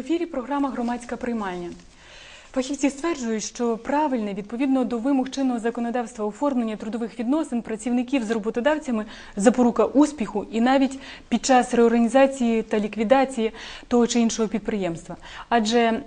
Ефірі. Програма Громадська приймальня. Фахівці стверджують, що правильне відповідно до вимог чинного законодавства оформлення трудових відносин працівників з роботодавцями запорука успіху і навіть під час реорганізації та ліквідації того чи іншого підприємства. Адже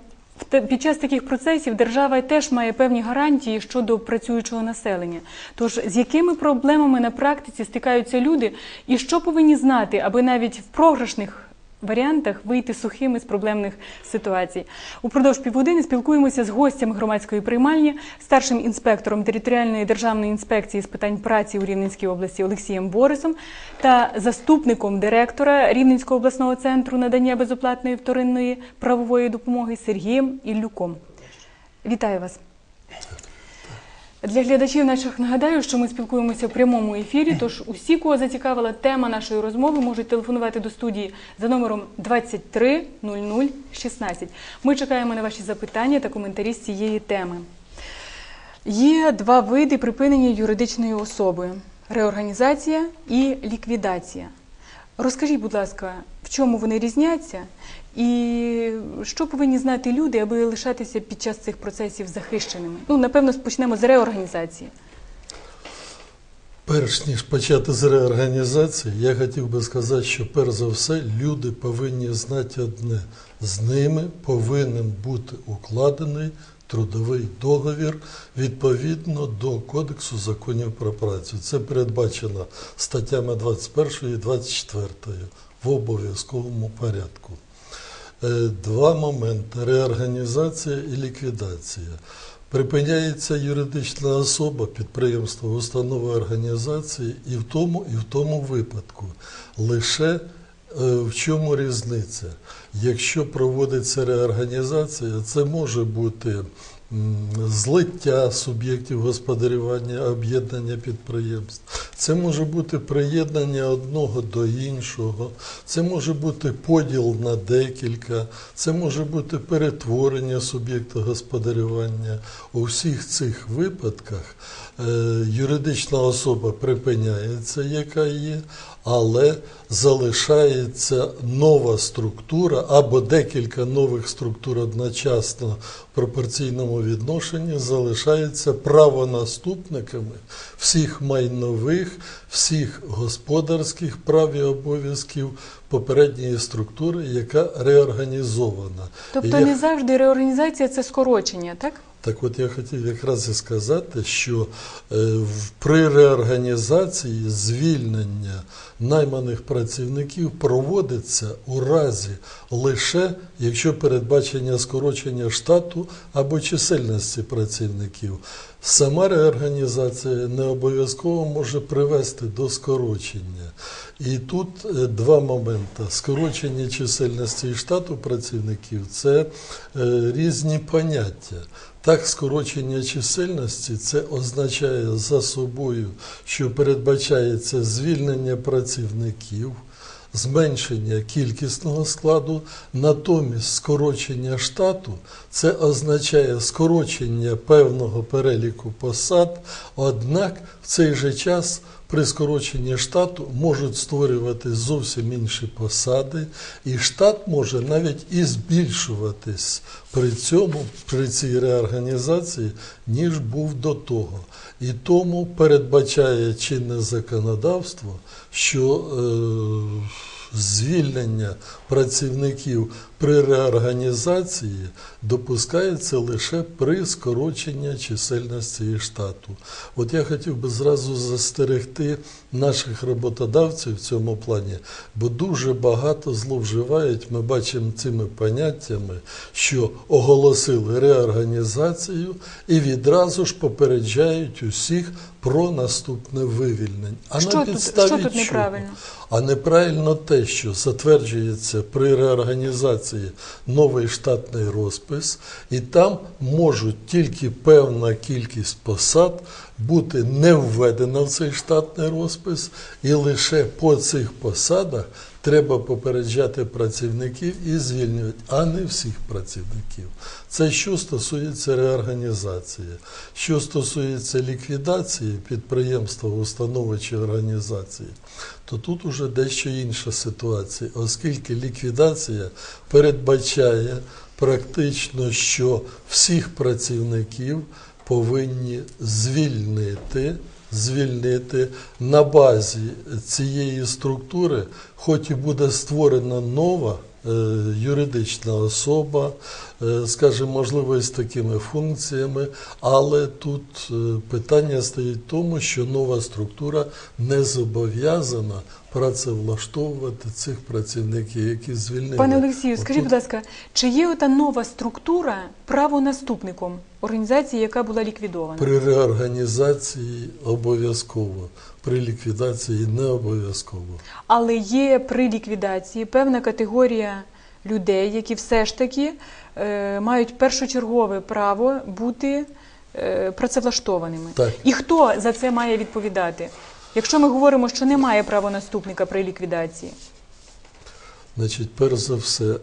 під час таких процесів держава теж має певні гарантії щодо працюючого населення. Тож з якими проблемами на практиці стикаються люди, і що повинні знати, аби навіть в програшних варіантах вийти сухими з проблемних ситуацій. Упродовж півгодини спілкуємося з гостями громадської приймальні, старшим інспектором територіальної державної інспекції з питань праці у Рівненській області Олексієм Борисом та заступником директора Рівненського обласного центру надання безоплатної вторинної правової допомоги Сергієм Іллюком. Вітаю вас. Для глядачів наших нагадаю, що ми спілкуємося в прямому ефірі. Тож усі, кого зацікавила тема нашої розмови, можуть телефонувати до студії за номером 23 00 16. Ми чекаємо на ваші запитання та коментарі з цієї теми. Є два види припинення юридичної особи: реорганізація і ліквідація. Розкажіть, будь ласка, в чому вони різняться, і що повинні знати люди, аби лишатися під час цих процесів захищеними? Ну, напевно, почнемо з реорганізації. Перш ніж почати з реорганізації, я хотів би сказати, що перш за все люди повинні знати одне: з ними повинен бути укладений трудовий договір відповідно до Кодексу законів про працю. Це передбачено статтями 21 і 24 в обов'язковому порядку. Е, Два моменти: реорганізація і ліквідація. Припиняється юридична особа, підприємство, установи організації і в тому, і в тому випадку. Лише е, в чому різниця? Якщо проводиться реорганізація, це може бути злиття суб'єктів господарювання, об'єднання підприємств. Це може бути приєднання одного до іншого, це може бути поділ на декілька, це може бути перетворення суб'єкта господарювання. У всіх цих випадках е, юридична особа припиняється, яка є, але залишається нова структура або декілька нових структур одночасно в пропорційному відношенні залишаються правонаступниками всіх майнових, всіх господарських прав і обов'язків попередньої структури, яка реорганізована. Тобто Я- не завжди реорганізація це скорочення, так? Так от я хотів якраз і сказати, що е, при реорганізації звільнення найманих працівників проводиться у разі лише, якщо передбачення скорочення штату або чисельності працівників. Сама реорганізація не обов'язково може привести до скорочення. І тут е, два моменти: скорочення чисельності і штату працівників це е, різні поняття. Так, скорочення чисельності це означає за собою, що передбачається звільнення працівників, зменшення кількісного складу, натомість скорочення штату це означає скорочення певного переліку посад, однак в цей же час при скороченні штату можуть створювати зовсім інші посади, і штат може навіть і збільшуватись при цьому, при цій реорганізації, ніж був до того. І тому передбачає чинне законодавство, що е, звільнення працівників при реорганізації допускається лише при скороченні чисельності штату. От я хотів би зразу застерегти наших роботодавців в цьому плані, бо дуже багато зловживають, ми бачимо цими поняттями, що оголосили реорганізацію і відразу ж попереджають усіх про наступне вивільнення. А Що на тут- підставі що тут чого? А неправильно те, що затверджується при реорганізації новий штатний розпис, і там можуть тільки певна кількість посад бути не введена в цей штатний розпис, і лише по цих посадах треба попереджати працівників і звільнювати, а не всіх працівників. Це що стосується реорганізації. Що стосується ліквідації підприємства, установи чи організації, то тут уже дещо інша ситуація, оскільки ліквідація передбачає практично, що всіх працівників повинні звільнити. Звільнити. На базі цієї структури, хоч і буде створена нова е, юридична особа, е, скажімо, можливо, з такими функціями, але тут е, питання стоїть в тому, що нова структура не зобов'язана працевлаштовувати цих працівників, які звільнені. Пане Олексію, скажіть, будь ласка, чи є ота нова структура правонаступником організації, яка була ліквідована? При реорганізації обов'язково, при ліквідації не обов'язково. Але є при ліквідації певна категорія людей, які все ж таки е, мають першочергове право бути е, працевлаштованими. Так. І хто за це має відповідати? Якщо ми говоримо, що немає правонаступника при ліквідації, Значить, перш за все,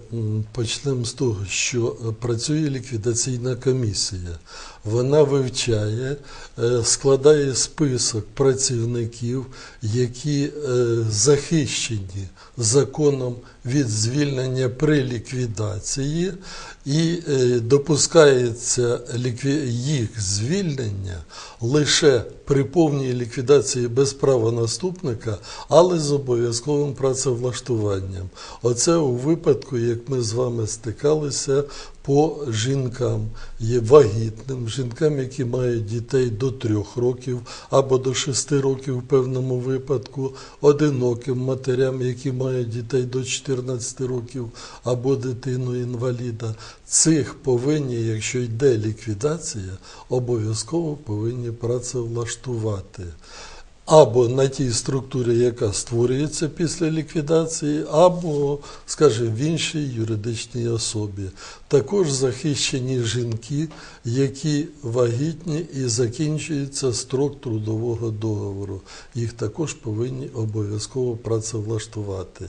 почнемо з того, що е, працює ліквідаційна комісія. Вона вивчає, е, складає список працівників, які е, захищені законом від звільнення при ліквідації, і допускається їх звільнення лише при повній ліквідації без права наступника, але з обов'язковим працевлаштуванням. Оце у випадку, як ми з вами стикалися по жінкам, є вагітним, жінкам, які мають дітей до трьох років або до шести років в певному випадку, одиноким матерям, які мають дітей до 14 років або дитину інваліда. Цих повинні, якщо йде ліквідація, обов'язково повинні працевлаштувати або на тій структурі, яка створюється після ліквідації, або, скажімо, в іншій юридичній особі. Також захищені жінки, які вагітні і закінчується строк трудового договору. Їх також повинні обов'язково працевлаштувати.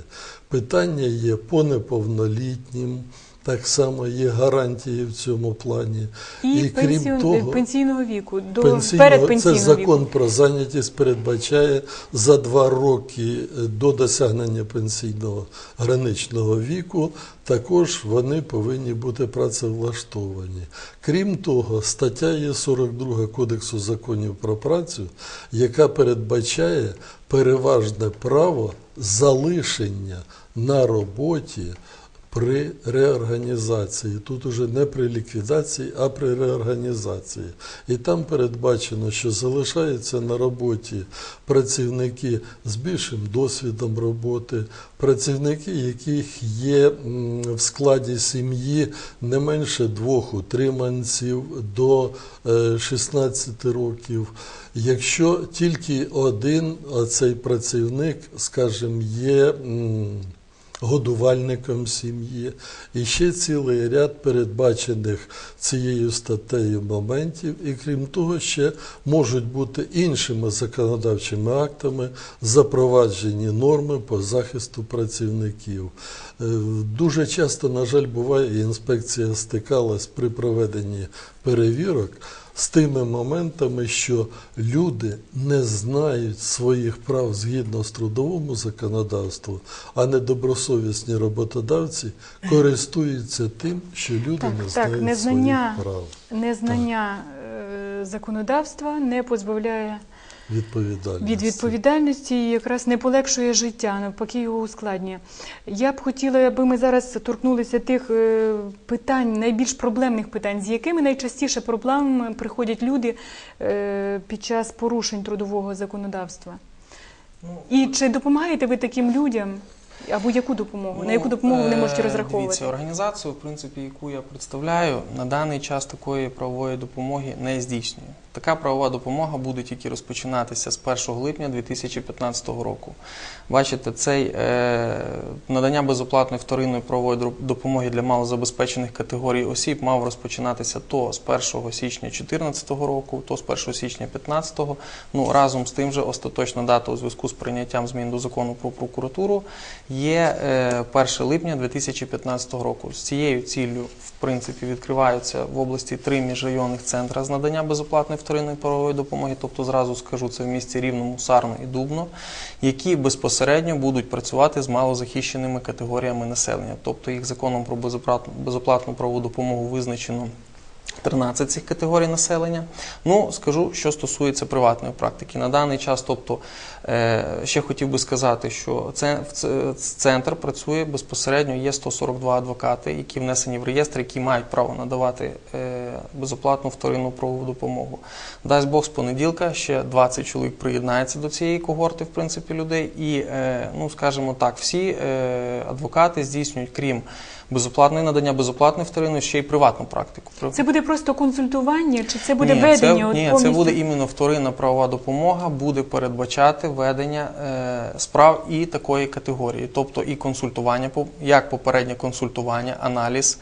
Питання є по неповнолітнім. Так само є гарантії в цьому плані. і, крім пенсіон- пенсійного віку до Пенсійного, передпенсійного це закон віку. про зайнятість передбачає за два роки до досягнення пенсійного граничного віку. Також вони повинні бути працевлаштовані. Крім того, стаття є 42 Кодексу законів про працю, яка передбачає переважне право залишення на роботі при реорганізації. Тут уже не при ліквідації, а при реорганізації. І там передбачено, що залишаються на роботі працівники з більшим досвідом роботи, працівники, яких є в складі сім'ї не менше двох утриманців до е, 16 років. Якщо тільки один цей працівник, скажімо, є. Годувальником сім'ї. І ще цілий ряд передбачених цією статтею моментів, і крім того, ще можуть бути іншими законодавчими актами запроваджені норми по захисту працівників. Е, Дуже часто, на жаль, буває, і інспекція стикалась при проведенні перевірок з тими моментами, що люди не знають своїх прав згідно з трудовому законодавству, а недобросовісні роботодавці користуються тим, що люди Так, не так, знають незнання. своїх прав. Незнання так. законодавства не позбавляє Відповідальності. від відповідальності і якраз не полегшує життя, навпаки його ускладнює. Я б хотіла, аби ми зараз торкнулися тих е, питань, найбільш проблемних питань, з якими найчастіше проблемами приходять люди е, під час порушень трудового законодавства. Ну, І чи допомагаєте ви таким людям? Або яку допомогу? Ну, На яку допомогу вони можуть е, розраховувати? Дивіться, організацію, в принципі, яку я представляю, на даний час такої правової допомоги не здійснює. Така правова допомога буде тільки розпочинатися з 1 липня 2015 року. Бачите, цей е, надання безоплатної вторинної правової допомоги для малозабезпечених категорій осіб мав розпочинатися то з 1 січня 2014 року, то з 1 січня 2015. Ну разом з тим же остаточна дата у зв'язку з прийняттям змін до закону про прокуратуру є е, 1 липня 2015 року. З цією ціллю, в принципі, відкриваються в області три міжрайонних центри з надання безоплатної вторинної правової допомоги, тобто зразу скажу, це в місті Рівному, Сарно і Дубно, які безпосередньо будуть працювати з малозахищеними категоріями населення. Тобто їх законом про безоплатну, правову допомогу визначено 13 цих категорій населення. Ну, скажу, що стосується приватної практики. На даний час, тобто, е, ще хотів би сказати, що це- центр працює безпосередньо, є 142 адвокати, які внесені в реєстр, які мають право надавати е, безоплатну вторинну правову допомогу. Дасть Бог з понеділка ще 20 чоловік приєднається до цієї когорти, в принципі, людей. І, е, ну, скажімо так, всі е, адвокати здійснюють, крім безоплатної надання безоплатної вторинної, ще й приватну практику. Це буде просто консультування, чи це буде ні, ведення? Це, ні, це буде іменно вторинна правова допомога, буде передбачати ведення е, справ і такої категорії, тобто і консультування, як попереднє консультування, аналіз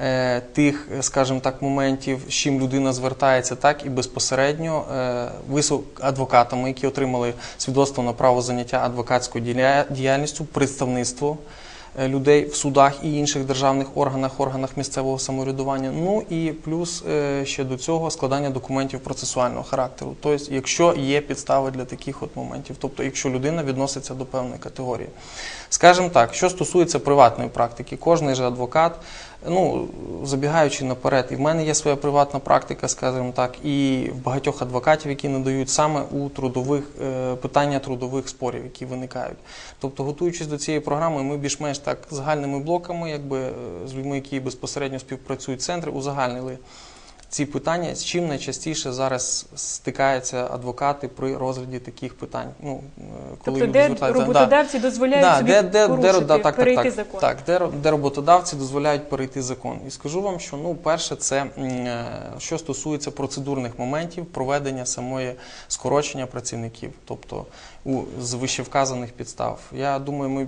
е, тих, е, скажімо так, моментів, з чим людина звертається, так і безпосередньо е, висок адвокатами, які отримали свідоцтво на право заняття адвокатською діяльністю, представництво людей в судах і інших державних органах, органах місцевого самоврядування. Ну і плюс е, ще до цього складання документів процесуального характеру. Тобто, якщо є підстави для таких от моментів, тобто якщо людина відноситься до певної категорії. Скажімо так, що стосується приватної практики, кожний же адвокат, ну забігаючи наперед, і в мене є своя приватна практика, скажімо так, і в багатьох адвокатів, які надають саме у трудових е, питання трудових спорів, які виникають. Тобто, готуючись до цієї програми, ми більш-менш так загальними блоками, якби е, з людьми, які безпосередньо співпрацюють центри, узагальнили ці питання, з чим найчастіше зараз стикаються адвокати при розгляді таких питань. Ну, е, коли Тобто, люди де звертаються- Да. роботодавці дозволяють Да, собі де, де, порушити, де, да, так, перейти так, закон. Так, де, де роботодавці дозволяють перейти закон. І скажу вам, що ну, перше, це е, що стосується процедурних моментів проведення самої скорочення працівників, тобто з вищевказаних підстав. Я думаю, ми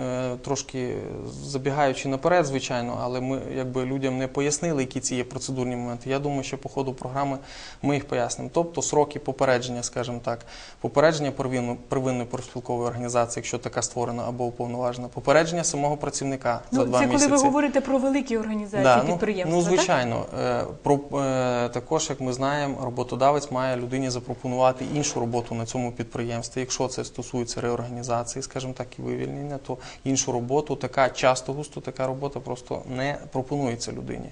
е, трошки забігаючи наперед, звичайно, але ми якби людям не пояснили, які ці є процедурні моменти. Я думаю, що по ходу програми ми їх пояснимо. Тобто сроки попередження, скажімо так, попередження первинно- первинної профспілкової організації, якщо така створена або уповноважена, попередження самого працівника за Ну, два це місяці. коли ви говорите про великі організації, Да, ну, підприємства, ну, так? звичайно, Е, про е, також, як ми знаємо, роботодавець має людині запропонувати іншу роботу на цьому підприємстві. Якщо це стосується реорганізації, скажімо так, і вивільнення, то іншу роботу, така часто густо така робота просто не пропонується людині.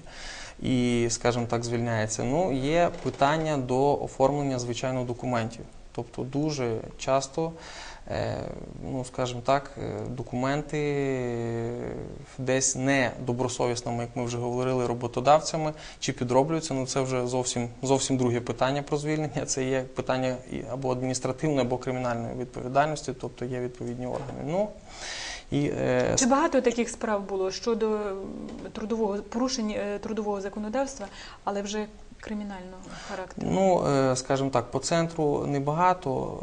І, скажімо так, звільняється. Ну, є питання до оформлення звичайно документів. Тобто дуже часто, ну скажімо так, е, документи е, десь не добросовісними, як ми вже говорили, роботодавцями чи підроблюються. Ну це вже зовсім зовсім друге питання про звільнення. Це є питання або адміністративної, або кримінальної відповідальності, тобто є відповідні органи. Ну і е, Чи багато таких справ було щодо трудового порушень е, трудового законодавства, але вже кримінального характеру? Ну, е, скажімо так, по центру небагато,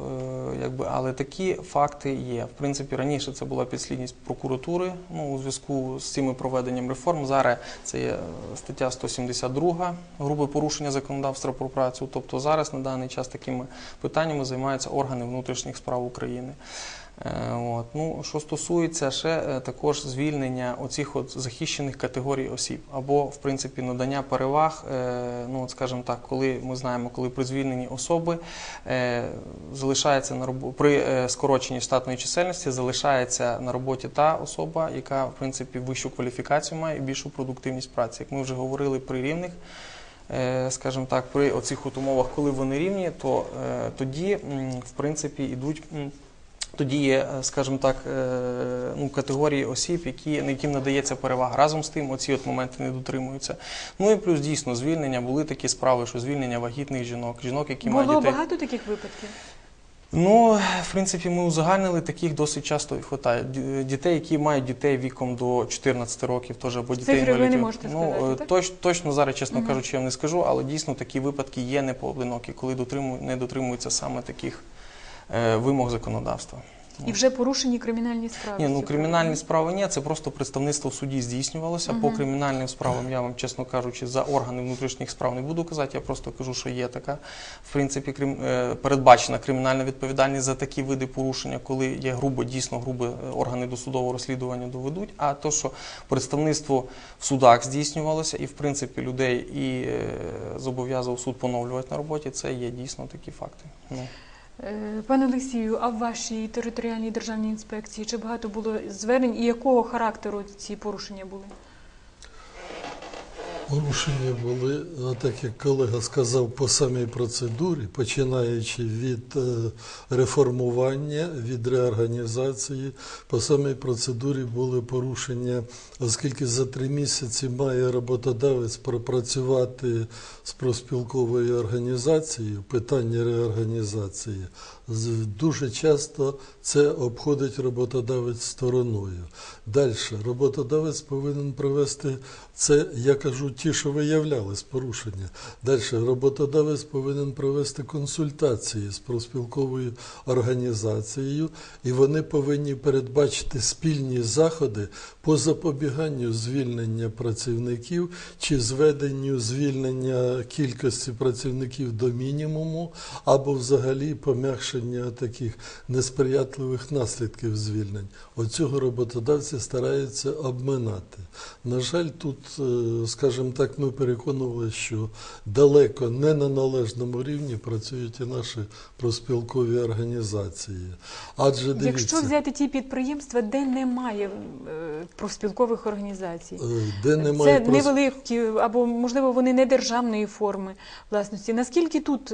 е, якби, але такі факти є. В принципі, раніше це була підслідність прокуратури ну, у зв'язку з цими проведенням реформ. Зараз це є е, стаття 172, грубе порушення законодавства про працю. Тобто зараз на даний час такими питаннями займаються органи внутрішніх справ України. Е, От. Ну, що стосується ще е, також звільнення оцих от захищених категорій осіб, або в принципі надання переваг, е, ну от скажімо так, коли ми знаємо, коли при звільненні особи залишається на робо... при скороченні штатної чисельності, залишається на роботі та особа, яка в принципі вищу кваліфікацію має і більшу продуктивність праці. Як ми вже говорили при рівних. Скажімо так, при оцих от умовах, коли вони рівні, то тоді, в принципі, ідуть м, тоді є, е, скажімо так, е, ну, категорії осіб, які, яким надається перевага. Разом з тим, оці от моменти не дотримуються. Ну і плюс дійсно звільнення були такі справи, що звільнення вагітних жінок, жінок, які мають Було багато таких випадків. Ну, в принципі, ми узагальнили таких досить часто хватає. Ді- Дітей, які мають дітей віком до 14 років, теж або дітей Цифри ви не можете ну, сказати, е, так? точ, точно зараз, чесно Мгм. кажучи, я вам не скажу, але дійсно такі випадки є непоодинокі, коли дотриму, не дотримуються саме таких е, вимог законодавства. І вже порушені кримінальні справи. Ні, ну кримінальні справи ні, це просто представництво в суді здійснювалося. По кримінальним справам я вам, чесно кажучи, за органи внутрішніх справ не буду казати. Я просто кажу, що є така, в принципі, крим, е, передбачена кримінальна відповідальність за такі види порушення, коли є грубо, дійсно грубо е, органи досудового розслідування доведуть. А то, що представництво в судах здійснювалося, і в принципі людей і е, зобов'язував суд поновлювати на роботі, це є дійсно такі факти. Ну. Е, Пане Олексію, а в вашій територіальній державній інспекції чи багато було звернень і якого характеру ці порушення були? Порушення були, так як колега сказав, по самій процедурі, починаючи від е, реформування, від реорганізації, по самій процедурі були порушення, оскільки за три місяці має роботодавець пропрацювати з профспілковою організацією питання реорганізації. Дуже часто це обходить роботодавець стороною. Далі роботодавець повинен провести це, я кажу, ті, що виявлялись порушення. Далі роботодавець повинен провести консультації з профспілковою організацією, і вони повинні передбачити спільні заходи по запобіганню звільнення працівників чи зведенню звільнення кількості працівників до мінімуму, або взагалі пом'якшення таких несприятливих наслідків звільнень. Оцього роботодавці стараються обминати. На жаль, тут, е, скажімо так, ми переконували, що далеко не на належному рівні працюють і наші проспілкові організації. Адже Якщо взяти ті підприємства, де немає е, профспілкових організацій, е, де немає це невеликі, або можливо вони не державної форми власності. Наскільки тут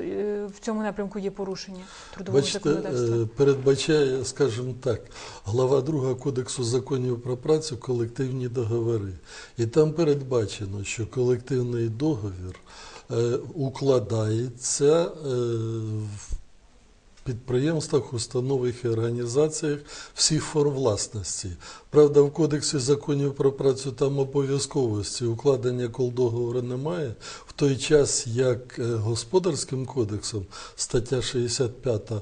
в цьому напрямку є порушення трудового Бачите, законодавства? е, передбачає, скажімо так, глава 2 Кодексу законів про працю колективні договори. І там передбачено, що колективний договір е, укладається е, в підприємствах, установах і організаціях всіх форм власності. Правда, в Кодексі законів про працю там обов'язковості укладення колдоговору немає, в той час як е, господарським кодексом стаття 65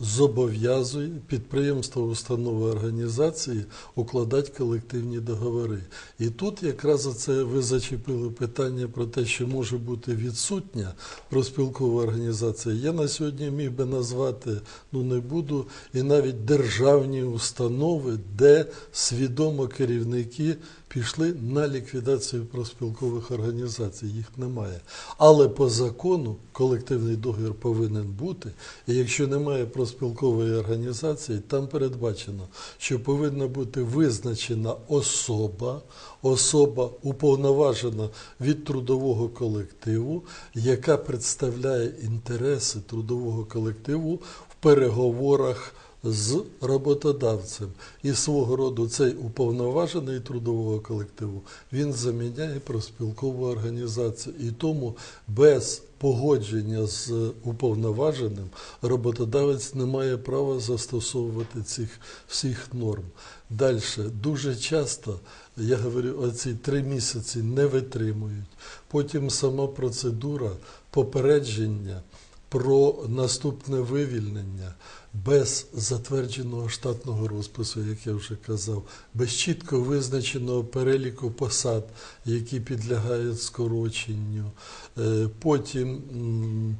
зобов'язує підприємства, установи організації укладати колективні договори. І тут якраз оце ви зачепили питання про те, що може бути відсутня профспілкова організація. Я на сьогодні міг би назвати, ну не буду, і навіть державні установи, де свідомо керівники пішли на ліквідацію профспілкових організацій. Їх немає. Але по закону колективний договір повинен бути. І якщо немає профспілкової організації, там передбачено, що повинна бути визначена особа, особа уповноважена від трудового колективу, яка представляє інтереси трудового колективу в переговорах з роботодавцем. І свого роду цей уповноважений трудового колективу він заміняє профспілкову організацію. І тому без погодження з уповноваженим роботодавець не має права застосовувати цих всіх норм. Далі дуже часто, я говорю, оці три місяці не витримують. Потім сама процедура попередження про наступне вивільнення без затвердженого штатного розпису, як я вже казав, без чітко визначеного переліку посад, які підлягають скороченню. Е, Потім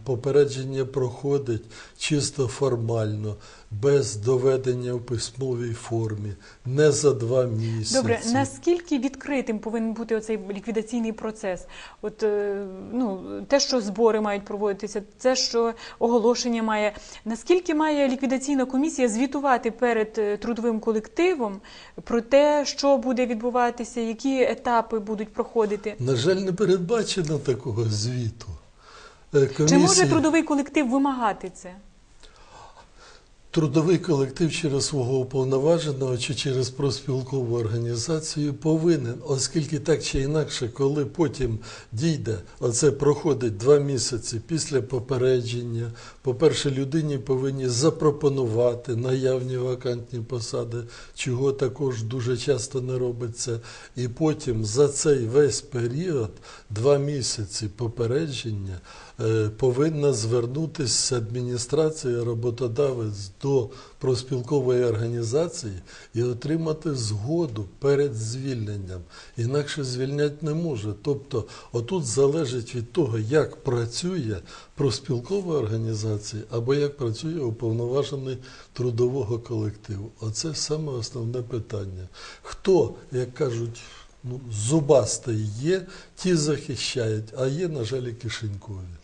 попередження проходить чисто формально, без доведення в письмовій формі, не за два місяці. Добре, наскільки відкритим повинен бути оцей ліквідаційний процес? От е, ну те, що збори мають проводитися, те, що оголошення має. Наскільки має ліквідаційна комісія звітувати перед е, трудовим колективом про те, що буде відбуватися, які етапи будуть проходити? На жаль, не передбачено такого звіту. Е, Чи може трудовий колектив вимагати це? Трудовий колектив через свого уповноваженого чи через профспілкову організацію повинен, оскільки так чи інакше, коли потім дійде, оце проходить два місяці після попередження. По-перше, людині повинні запропонувати наявні вакантні посади, чого також дуже часто не робиться. І потім за цей весь період, два місяці попередження, повинна звернутися адміністрація, роботодавець до профспілкової організації і отримати згоду перед звільненням. Інакше звільняти не може. Тобто, отут залежить від того, як працює профспілкова організація або як працює уповноважений трудового колективу. Оце саме основне питання. Хто, як кажуть, ну, зубастий є, ті захищають, а є, на жаль, кишенькові.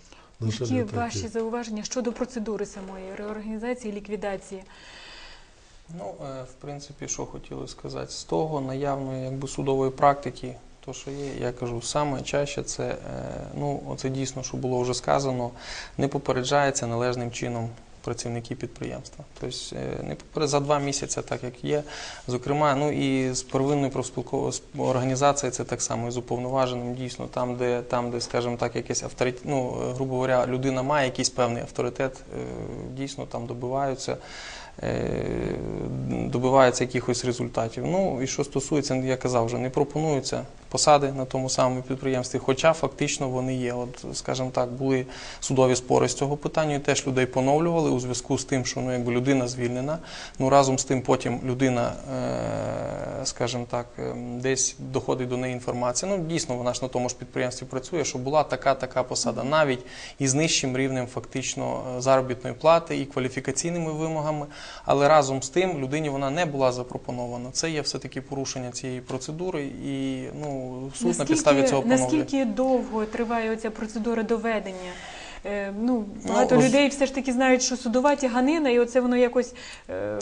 Жаль, Які ваші зауваження щодо процедури самої реорганізації, ліквідації? Ну, е, в принципі, що хотіли сказати, з того наявної якби, судової практики, то, що є, я кажу, саме чаще це, е, ну, оце дійсно, що було вже сказано, не попереджається належним чином працівники підприємства. Тобто е, не поперед за два місяці, так як є. Зокрема, ну і з первинною профспілковою організацією це так само і з уповноваженим, дійсно, там, де, там, де скажімо так, якийсь авторитет, ну, грубо говоря, людина має якийсь певний авторитет, е, дійсно там добиваються е, добиваються якихось результатів. Ну і що стосується, я казав вже, не пропонуються посади на тому самому підприємстві, хоча фактично вони є. От, скажімо так, були судові спори з цього питання, і теж людей поновлювали у зв'язку з тим, що ну, якби людина звільнена. Ну разом з тим потім людина, е, скажімо так, е, десь доходить до неї інформація. Ну дійсно, вона ж на тому ж підприємстві працює, що була така така посада, навіть із нижчим рівнем фактично е, заробітної плати і кваліфікаційними вимогами. Але разом з тим людині вона не була запропонована. Це є все таки порушення цієї процедури, і ну суд на підставі цього поновлює. наскільки довго триває оця процедура доведення? Е, ну, багато Ну, людей все ж таки знають, що судова тяганина, і оце воно якось е,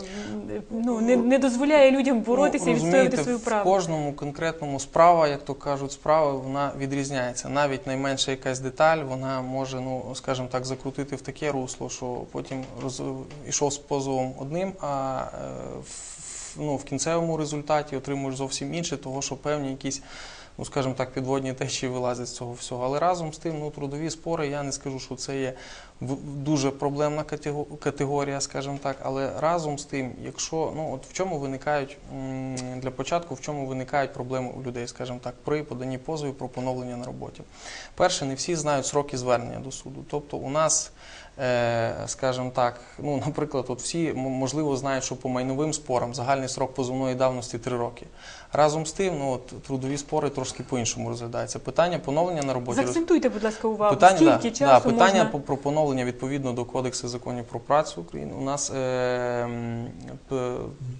ну, не, не дозволяє людям боротися і Ну, відстоювати розумієте, свою В кожному конкретному справа, як то кажуть, справа вона відрізняється. Навіть найменша якась деталь, вона може, ну скажімо так, закрутити в таке русло, що потім роз... ішов з позовом одним, а е, в, ну, в кінцевому результаті отримуєш зовсім інше, того що певні якісь. Ну, скажімо так, підводні течії вилазять з цього всього. Але разом з тим, ну, трудові спори, я не скажу, що це є дуже проблемна категорія, скажімо так. Але разом з тим, якщо ну от в чому виникають для початку, в чому виникають проблеми у людей, скажімо так, при поданні позовів про поновлення на роботі. Перше, не всі знають сроки звернення до суду. Тобто, у нас, скажімо так, ну, наприклад, от всі можливо знають, що по майновим спорам загальний срок позовної давності 3 роки. Разом з тим, ну от трудові спори трошки по-іншому розглядаються. Питання поновлення на роботі Заакцентуйте, будь ласка, увагу. Питання, Скільки да, часу да, питання можна... про поновлення відповідно до Кодексу законів про працю України. У нас е,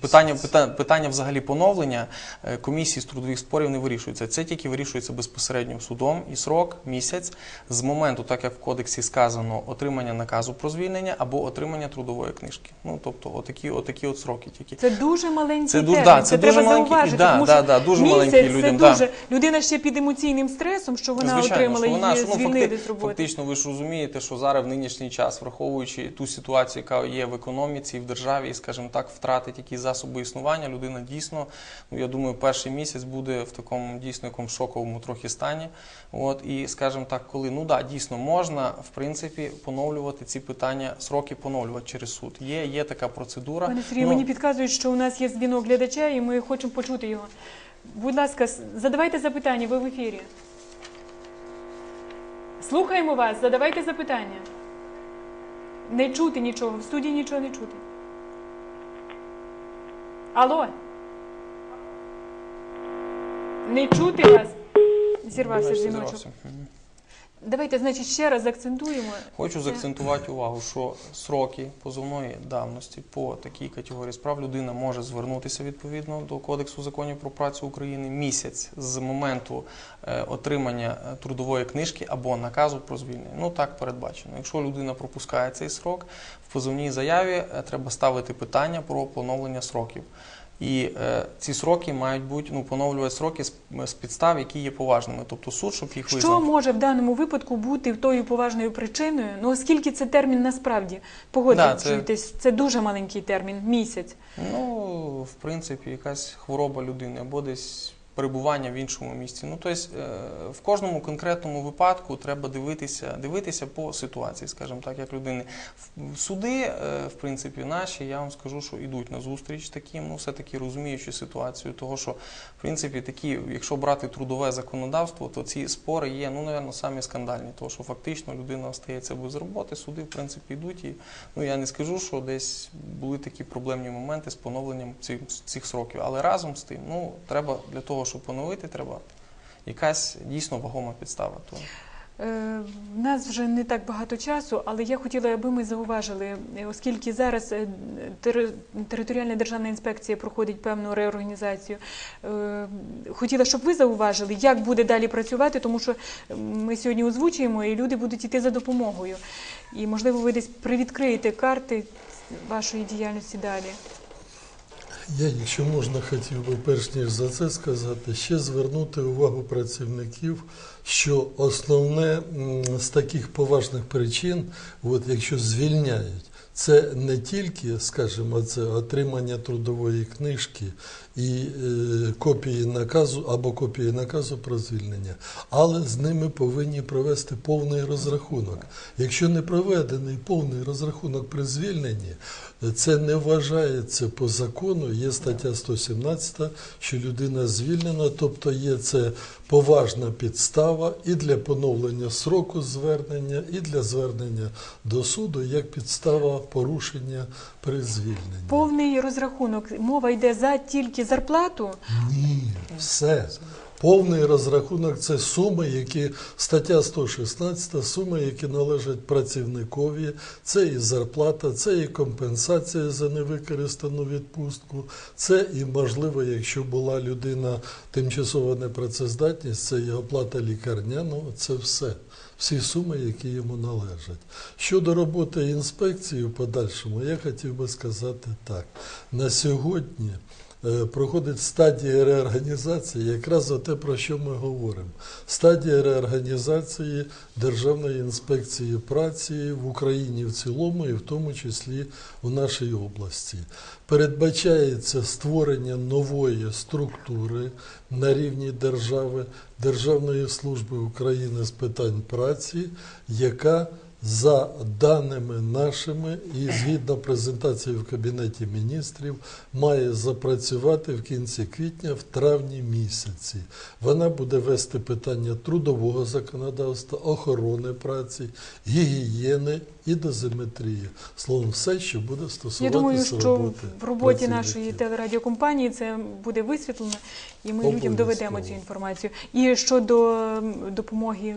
питання, питання, питання взагалі поновлення е, комісії з трудових спорів не вирішується. Це тільки вирішується безпосередньо судом і срок місяць з моменту, так як в кодексі сказано, отримання наказу про звільнення або отримання трудової книжки. Ну тобто, отакі, отакі от сроки тільки. Це дуже маленький Це термін. да, це треба дуже маленький- зауважити, да, тому да, що да, дуже місяць маленький це людям, да. людина ще під емоційним стресом, що вона отримала що вона, її ну, звільнили з роботи. Фактично, ви ж розумієте, що зараз в нинішній час, враховуючи ту ситуацію, яка є в економіці в державі, і, скажімо так, втратить якісь засоби існування, людина дійсно, ну я думаю, перший місяць буде в такому дійсно якомусь шоковому трохи стані. От і, скажімо так, коли ну да, дійсно можна в принципі поновлювати ці питання, сроки поновлювати через суд. Є, є така процедура. Пане Сергію, Ну, мені підказують, що у нас є дзвінок глядача, і ми хочемо почути його. Будь ласка, задавайте запитання, ви в ефірі. Слухаємо вас, задавайте запитання. Не чути нічого, в студії нічого не чути. Алло. Не чути вас. Зірвався жіночок. Давайте, значить, ще раз акцентуємо. Хочу Це- заакцентувати увагу, що сроки позовної давності по такій категорії справ людина може звернутися відповідно до Кодексу законів про працю України місяць з моменту е, отримання е, трудової книжки або наказу про звільнення. Ну так передбачено. Якщо людина пропускає цей срок, в позовній заяві е, треба ставити питання про поновлення сроків. І е, ці сроки мають бути ну, поновлювати сроки з, з підстав, які є поважними. Тобто суд, щоб їх Що може в даному випадку бути тою поважною причиною? Ну оскільки це термін насправді Да, це... це дуже маленький термін, місяць. Ну, в принципі, якась хвороба людини або десь перебування в іншому місці. Ну, тобто, е, в кожному конкретному випадку треба дивитися, дивитися по ситуації, скажімо так, як людини. Суди, е, в принципі, наші, я вам скажу, що йдуть на зустріч таким, ну, все-таки розуміючи ситуацію, того, що, в принципі, такі, якщо брати трудове законодавство, то ці спори є, ну, напевно, самі скандальні, тому що фактично людина остається без роботи, суди, в принципі, йдуть і Ну я не скажу, що десь були такі проблемні моменти з поновленням цих, цих сроків. Але разом з тим, ну треба для того, щоб поновити, треба якась дійсно вагома підстава. То Е, В нас вже не так багато часу, але я хотіла, аби ми зауважили, е, оскільки зараз е, територіальна державна інспекція проходить певну реорганізацію. Хотіла, щоб ви зауважили, як буде далі працювати, тому що ми сьогодні озвучуємо, і люди будуть йти за допомогою. І можливо, ви десь привідкриєте карти вашої діяльності далі. Я, якщо можна, хотів би перш ніж за це сказати, ще звернути увагу працівників, що основне з таких поважних причин, от якщо звільняють, це не тільки, скажімо, це отримання трудової книжки і е, копії наказу або копії наказу про звільнення, але з ними повинні провести повний розрахунок. Якщо не проведений повний розрахунок при звільненні, це не вважається по закону. Є стаття 117, що людина звільнена, тобто є це поважна підстава і для поновлення сроку звернення, і для звернення до суду як підстава порушення при звільненні. Повний розрахунок. Мова йде за тільки зарплату. Ні, все. Повний розрахунок це суми, які стаття 116, суми, які належать працівникові, це і зарплата, це і компенсація за невикористану відпустку, це і можливо, якщо була людина тимчасова непрацездатність, це і оплата лікарняного, це все. Всі суми, які йому належать. Щодо роботи інспекції в подальшому, я хотів би сказати так. На сьогодні проходить стадія реорганізації, якраз за те, про що ми говоримо. Стадія реорганізації Державної інспекції праці в Україні в цілому, і в тому числі в нашій області. Передбачається створення нової структури на рівні держави Державної служби України з питань праці, яка за даними нашими і згідно презентації в Кабінеті міністрів має запрацювати в кінці квітня, в травні місяці. Вона буде вести питання трудового законодавства, охорони праці, гігієни і дозиметрії. Словом, все, що буде Я стосуватися думаю, що роботи в роботі нашої телерадіокомпанії це буде висвітлено, і ми людям доведемо цю інформацію. І щодо допомоги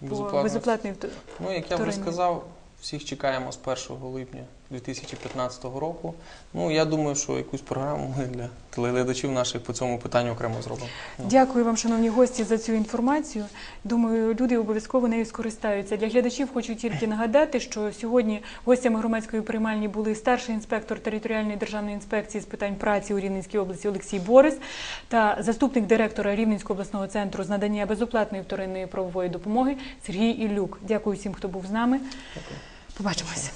по безоплатний безоплатної Ну, як я вже сказав, всіх чекаємо з 1 липня 2015 року. Ну, я думаю, що якусь програму ми для телеглядачів наших по цьому питанню окремо зробимо. Ну. Дякую вам, шановні гості, за цю інформацію. Думаю, люди обов'язково нею скористаються. Для глядачів хочу тільки нагадати, що сьогодні гостями громадської приймальні були старший інспектор територіальної державної інспекції з питань праці у Рівненській області Олексій Борис та заступник директора Рівненського обласного центру з надання безоплатної вторинної правової допомоги Сергій Іллюк. Дякую всім, хто був з нами. Побачимося.